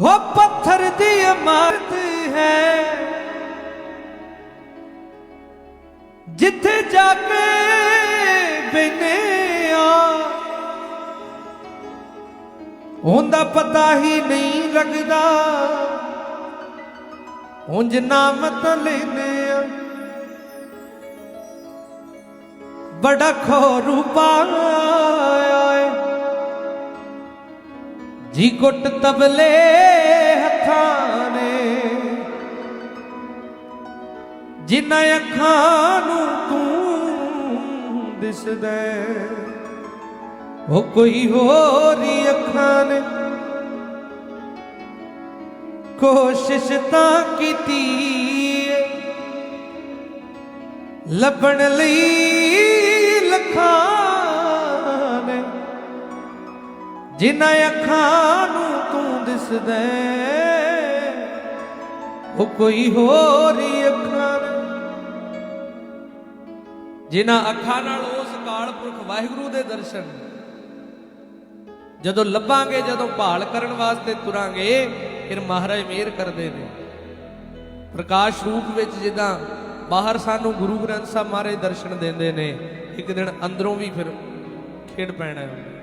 ਹੋ ਪੱਥਰ ਦੀ ਇਮਾਰਤ ਹੈ। ਜਿੱਥੇ ਜਾ ਕੇ ਬੈਨੇ ਆ। ਹੁੰਦਾ ਪਤਾ ਹੀ ਨਹੀਂ ਲੱਗਦਾ। ਉਂਝ ਨਾਮ ਤਾਂ ਆ। ਬੜਾ ਖੋ ਰੂਪਾ ਜੀ ਗੁੱਟ ਤਬਲੇ ਹੱਥਾਂ ਨੇ, ਜਿਨ੍ਹਾਂ ਅੱਖਾਂ ਨੂੰ ਤੂੰ ਦਿਸਦਾ ਉਹ ਕੋਈ ਹੋਰ ਹੀ ਅੱਖਾਂ ਨੇ। ਕੋਸ਼ਿਸ਼ ਤਾਂ ਕੀਤੀ ਲੱਭਣ ਲਈ ਲੱਖਾਂ ਜਿਨ੍ਹਾਂ ਅੱਖਾਂ ਨੂੰ ਤੂੰ ਦਿਸਦਾ ਏ, ਉਹ ਕੋਈ ਹੋਰ ਹੀ ਅੱਖਾਂ ਜਿਨ੍ਹਾਂ ਅੱਖਾਂ ਨਾਲ ਉਸ ਕਾਲ ਪੁਰਖ ਵਾਹਿਗੁਰੂ ਦੇ ਦਰਸ਼ਨ ਜਦੋਂ ਲੱਭਾਂਗੇ ਜਦੋਂ ਭਾਲ ਕਰਨ ਵਾਸਤੇ ਤੁਰਾਂਗੇ ਫਿਰ ਮਹਾਰਾਜ ਮਿਹਰ ਕਰਦੇ ਨੇ। ਪ੍ਰਕਾਸ਼ ਰੂਪ ਵਿੱਚ ਜਿੱਦਾਂ ਬਾਹਰ ਸਾਨੂੰ ਗੁਰੂ ਗ੍ਰੰਥ ਸਾਹਿਬ ਮਹਾਰਾਜ ਦਰਸ਼ਨ ਦਿੰਦੇ ਨੇ ਇੱਕ ਦਿਨ ਅੰਦਰੋਂ ਵੀ ਫਿਰ ਖੇਡ ਪੈਣਾ ਹੈ।